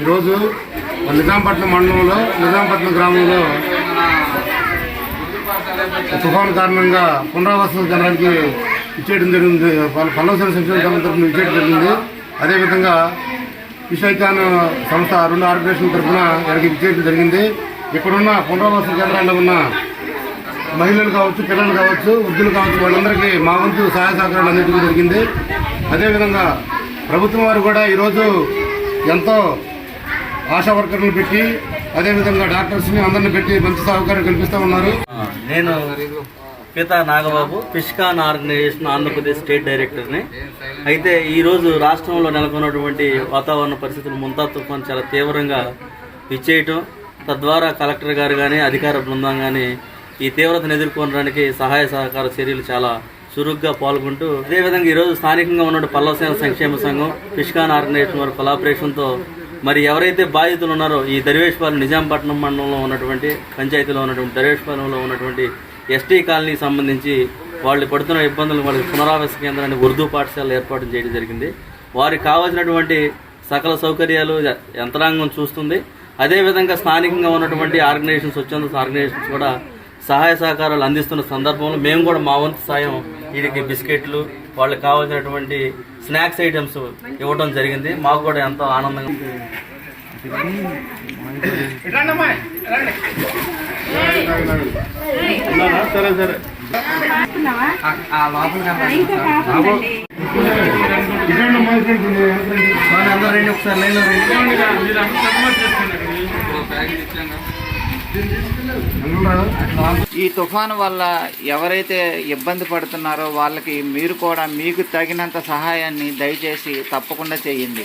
ఈరోజు నిజాంపట్నం మండలంలో నిజాంపట్నం గ్రామంలో తుఫాను కారణంగా పునరావాస కేంద్రానికి ఇచ్చేయడం జరిగింది. పల్- సంక్షేమ సంఘం తరఫున ఇచ్చేయడం జరిగింది. అదేవిధంగా విషైకాన్ సంస్థ రెండు ఆర్గనైజేషన్ తరఫున ఇక్కడికి ఇచ్చేయడం జరిగింది. ఇక్కడున్న పునరావాస కేంద్రాల్లో ఉన్న మహిళలు కావచ్చు పిల్లలు కావచ్చు వృద్ధులు కావచ్చు వాళ్ళందరికీ మా వంతు సహాయ సహకారాలు అందించడం జరిగింది. అదేవిధంగా ప్రభుత్వం వారు కూడా ఈరోజు ఎంతో ఆశా వర్కర్లు పెట్టి అదేవిధంగా డాక్టర్స్ని అందరిని పెట్టి మంచి సహకారం కల్పిస్తూ ఉన్నారు. నేను పితా నాగబాబు ఫిష్కాన్ ఆర్గనైజేషన్ ఆంధ్రప్రదేశ్ స్టేట్ డైరెక్టర్ని. అయితే ఈరోజు రాష్ట్రంలో నెలకొన్నటువంటి వాతావరణ పరిస్థితులు ముంతా తుఫాన్ చాలా తీవ్రంగా ఇచ్చేయటం. తద్వారా కలెక్టర్ గారు కానీ అధికార బృందం కానీ ఈ తీవ్రతను ఎదుర్కొనడానికి సహాయ సహకార చర్యలు చాలా చురుగ్గా పాల్గొంటూ అదేవిధంగా ఈరోజు స్థానికంగా ఉన్న పల్లవసేన సంక్షేమ సంఘం ఫిష్కాన్ ఆర్గనైజేషన్ వారి కొలాబరేషన్తో మరి ఎవరైతే బాధితులు ఉన్నారో ఈ దర్వేష్పాలెం నిజాంపట్నం మండలంలో ఉన్నటువంటి పంచాయతీలో ఉన్నటువంటి దర్వేష్పాలెంలో ఉన్నటువంటి ఎస్టీ కాలనీకి సంబంధించి వాళ్ళు పడుతున్న ఇబ్బందులు వాళ్ళకి పునరావాస కేంద్రాన్ని ఉర్దూ పాఠశాల ఏర్పాటు చేయడం జరిగింది. వారికి కావాల్సినటువంటి సకల సౌకర్యాలు యంత్రాంగం చూస్తుంది. అదేవిధంగా స్థానికంగా ఉన్నటువంటి ఆర్గనైజేషన్స్ స్వచ్ఛంద ఆర్గనైజేషన్స్ కూడా సహాయ సహకారాలు అందిస్తున్న సందర్భంలో మేము కూడా మా వంతు సాయం వీటికి బిస్కెట్లు వాళ్ళకి కావాల్సినటువంటి స్నాక్స్ ఐటమ్స్ ఇవ్వడం జరిగింది. మాకు కూడా ఎంతో ఆనందంగా? సరే సరే ఒకసారి ఈ తుఫాను వల్ల ఎవరైతే ఇబ్బంది పడుతున్నారో వాళ్ళకి మీరు కూడా మీకు తగినంత సహాయాన్ని దయచేసి తప్పకుండా చేయండి.